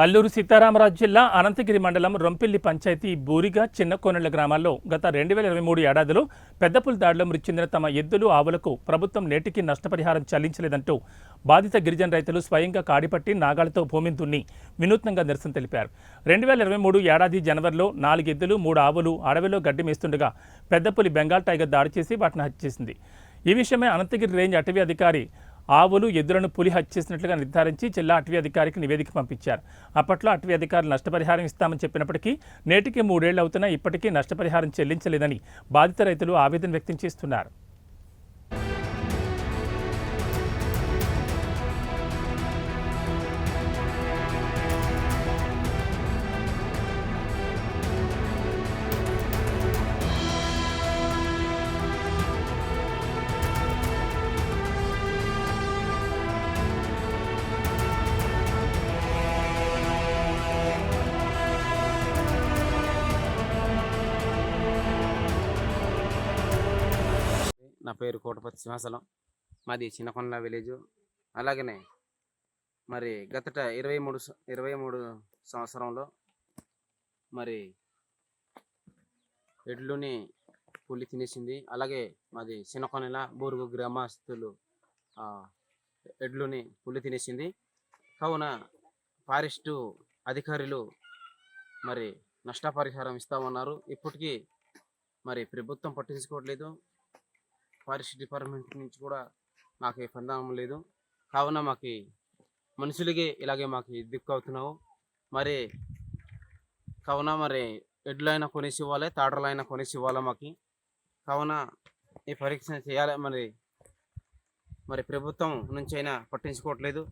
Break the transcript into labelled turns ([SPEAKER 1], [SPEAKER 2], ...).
[SPEAKER 1] అల్లూరు సీతారామరాజు జిల్లా అనంతగిరి మండలం రొంపిల్లి పంచాయతీ బూరిగా చిన్నకోనెళ్ళ గ్రామాల్లో గత రెండు వేల ఇరవై మూడు ఏడాదిలో పెద్దపుల్ దాడిలో మృతి చెందిన తమ ఎద్దులు ఆవులకు ప్రభుత్వం నేటికి నష్టపరిహారం చెల్లించలేదంటూ బాధిత గిరిజన రైతులు స్వయంగా కాడిపట్టి నాగాలతో భూమిని దున్ని వినూత్నంగా నిరసన తెలిపారు. రెండు వేల ఇరవై మూడు ఏడాది జనవరిలో నాలుగు ఎద్దులు మూడు ఆవులు అడవిలో గడ్డి మేస్తుండగా పెద్దపులి బెంగాల్ టైగర్ దాడి చేసి వాటిని హత్య చేసింది. ఈ విషయమై అనంతగిరి రేంజ్ అటవీ అధికారి ఆవులు ఎద్దులను పులి హత్య చేసినట్లుగా నిర్ధారించి జిల్లా అటవీ అధికారికి నివేదిక పంపించారు. అప్పట్లో అటవీ అధికారులు నష్టపరిహారం ఇస్తామని చెప్పినప్పటికీ నేటికి మూడేళ్ళు అవుతున్నా ఇప్పటికీ నష్టపరిహారం చెల్లించలేదని బాధిత రైతులు ఆవేదన వ్యక్తం చేస్తున్నారు.
[SPEAKER 2] నా పేరు కోటపతి సింహాచలం. మాది చిన్నకొండ విలేజ్. అలాగనే మరి గతట ఇరవై మూడు ఇరవై మూడు సంవత్సరంలో మరి ఎడ్లుని పులి తినేసింది. అలాగే మాది చిన్నకొనెల బూరుగు గ్రామస్తులు ఎడ్లుని పులి తినేసింది. కావున ఫారెస్టు అధికారులు మరి నష్టపరిహారం ఇస్తామన్నారు. ఇప్పటికీ మరి ప్రభుత్వం పట్టించుకోవట్లేదు. ఫారెస్ట్ డిపార్ట్మెంట్ నుంచి కూడా మాకు ఏ లేదు. కావున మాకు మనుషులకి ఇలాగే మాకు దిక్కు అవుతున్నావు మరి కావున మరి ఎడ్లైనా కొనేసి ఇవ్వాలి తాటర్లైనా కొనేసి ఇవ్వాలి మాకు? కావున ఈ పరీక్ష చేయాలి. మరి మరి ప్రభుత్వం నుంచి అయినా పట్టించుకోవట్లేదు.